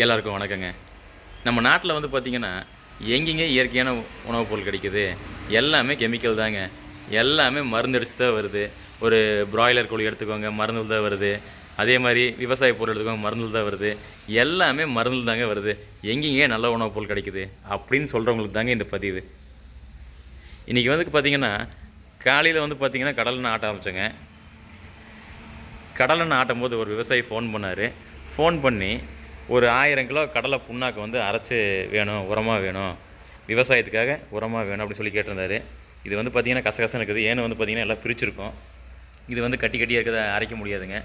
எல்லாருக்கும் வணக்கங்க. நம்ம நாட்டில் வந்து பார்த்திங்கன்னா எங்கெங்கே இயற்கையான உணவுப் பொருள் கிடைக்குது எல்லாமே கெமிக்கல் தாங்க. எல்லாமே மருந்தடிச்சு தான் வருது. ஒரு பிராய்லர் கோழி எடுத்துக்கோங்க மருந்து தான் வருது. அதே மாதிரி விவசாய பொருள் எடுத்துக்கோங்க மருந்து தான் வருது. எல்லாமே மருந்து தாங்க வருது. எங்கெங்கே நல்ல உணவுப் பொருள் கிடைக்குது அப்படின்னு சொல்கிறவங்களுக்கு தாங்க இந்த பதிவு. இன்றைக்கி வந்து பார்த்திங்கன்னா காலையில் வந்து பார்த்திங்கன்னா கடலில் ஆட்ட ஆரம்பித்தோங்க கடலெண்ணெய் ஆட்டும் போது ஒரு விவசாயி ஃபோன் பண்ணார். ஃபோன் பண்ணி ஒரு ஆயிரம் கிலோ கடலை புண்ணாக்கு வந்து அரைச்சி வேணும் உரமாக வேணும். விவசாயத்துக்காக உரமாக வேணும் அப்படின்னு சொல்லி கேட்டிருந்தாரு. இது வந்து பார்த்திங்கன்னா கசகசன்னு இருக்குது. ஏன்னு வந்து பார்த்திங்கன்னா எல்லாம் பிரிச்சிருக்கோம். இது வந்து கட்டி கட்டியாக இருக்கிறத அரைக்க முடியாதுங்க.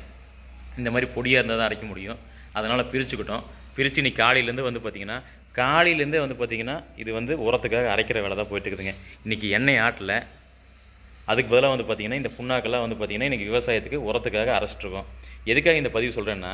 இந்த மாதிரி பொடியாக இருந்தால் தான் அரைக்க முடியும். அதனால் பிரிச்சுக்கிட்டோம். பிரித்து இன்னைக்கு காலையிலேருந்து வந்து பார்த்திங்கன்னா காலையிலேருந்தே வந்து பார்த்திங்கன்னா இது வந்து உரத்துக்காக அரைக்கிற வேலை தான் போயிட்டுருக்குதுங்க. இன்றைக்கி எண்ணெய் ஆட்டல. அதுக்கு பதிலாக வந்து பார்த்திங்கன்னா இந்த புண்ணாக்கெல்லாம் வந்து பார்த்திங்கன்னா இன்றைக்கி விவசாயத்துக்கு உரத்துக்காக அரைச்சிட்ருக்கோம் எதுக்காக இந்த பதிவு சொல்கிறேன்னா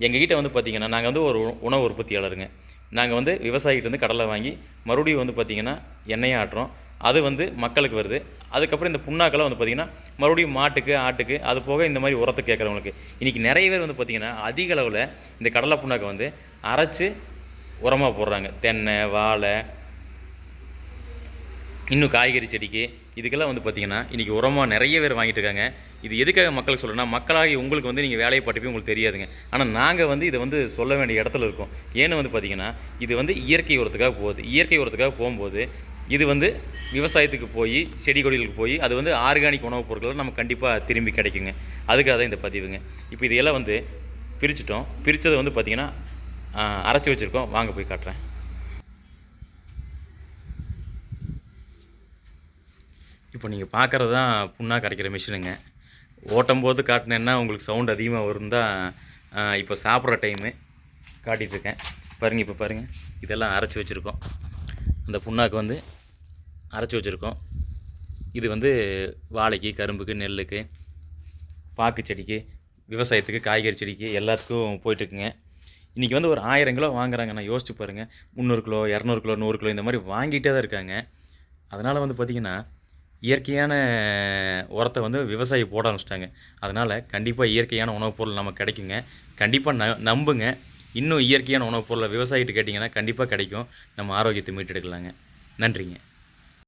எங்ககிட்ட வந்து பார்த்திங்கன்னா நாங்கள் வந்து ஒரு உ- உணவு உற்பத்தியாளருங்க. நாங்கள் வந்து விவசாயிகிட்ட வந்து கடலை வாங்கி மறுபடியும் வந்து பார்த்திங்கன்னா எண்ணெயை ஆட்டுறோம். அது வந்து மக்களுக்கு வருது. அதுக்கப்புறம் இந்த புண்ணாக்கெல்லாம் வந்து பார்த்திங்கன்னா மறுபடியும் மாட்டுக்கு ஆட்டுக்கு அது போக இந்த மாதிரி உரத்தை கேட்குறவங்களுக்கு. இன்றைக்கி நிறைய பேர் வந்து பார்த்திங்கன்னா அதிக அளவில் இந்த கடலை புண்ணாக்கை வந்து அரைச்சி உரமாக போடுறாங்க. தென்னை வாழை இன்னும் காய்கறி செடிக்கு. இதுக்கெல்லாம் வந்து பார்த்திங்கன்னா இன்றைக்கி உரமாக நிறைய பேர் வாங்கிட்டு இருக்காங்க இது எதுக்காக மக்களுக்கு சொல்லணும்னா மக்களாகி உங்களுக்கு வந்து நீங்கள் வேலையை பட்டு உங்களுக்கு தெரியாதுங்க. ஆனால் நாங்கள் வந்து இதை வந்து சொல்ல வேண்டிய இடத்துல இருக்கோம். ஏன்னு வந்து பார்த்திங்கன்னா இது வந்து இயற்கை உரத்துக்காக போகுது. இயற்கை உரத்துக்காக போகும்போது இது வந்து விவசாயத்துக்கு போய் செடி கொடிகளுக்கு போய் அது வந்து ஆர்கானிக் உணவுப் பொருட்கள் நம்ம கண்டிப்பாக திரும்பி கிடைக்குங்க. அதுக்காக தான் இந்த பதிவுங்க. இப்போ இதையெல்லாம் வந்து பிரிச்சிட்டோம். பிரித்ததை வந்து பார்த்திங்கன்னா அரைச்சி வச்சுருக்கோம். வாங்க போய் காட்டுறேன். இப்போ நீங்கள் பார்க்குறது தான் புண்ணாக கரைக்கிற மிஷினுங்க. ஓட்டும் போது காட்டினேன்னா உங்களுக்கு சவுண்ட் அதிகமாக வரும் தான் இப்போ சாப்பிட்ற டைமு காட்டிகிட்ருக்கேன் பாருங்கள் இப்போ பாருங்கள் இதெல்லாம் அரைச்சி வச்சுருக்கோம். அந்த புண்ணாக்கு வந்து அரைச்சி வச்சுருக்கோம். இது வந்து வாழைக்கு கரும்புக்கு நெல்லுக்கு பாக்கு செடிக்கு விவசாயத்துக்கு காய்கறி செடிக்கு எல்லாத்துக்கும் போயிட்டுருக்குங்க இன்றைக்கி வந்து ஒரு ஆயிரம் கிலோ வாங்குறாங்க. நான் யோசிச்சு பாருங்கள் முந்நூறு கிலோ இரநூறு கிலோ நூறு கிலோ இந்த மாதிரி வாங்கிட்டே தான் இருக்காங்க. அதனால் வந்து பார்த்திங்கன்னா இயற்கையான உரத்தை வந்து விவசாயி போட ஆரம்பிச்சிட்டாங்க. அதனால் கண்டிப்பாக இயற்கையான உணவுப் பொருள் நமக்கு கிடைக்குங்க. கண்டிப்பாக ந நம்புங்க. இன்னும் இயற்கையான உணவுப் பொருளை விவசாயிகிட்ட கேட்டிங்கன்னா கண்டிப்பாக கிடைக்கும். நம்ம ஆரோக்கியத்தை மீட்டெடுக்கலாங்க. நன்றிங்க.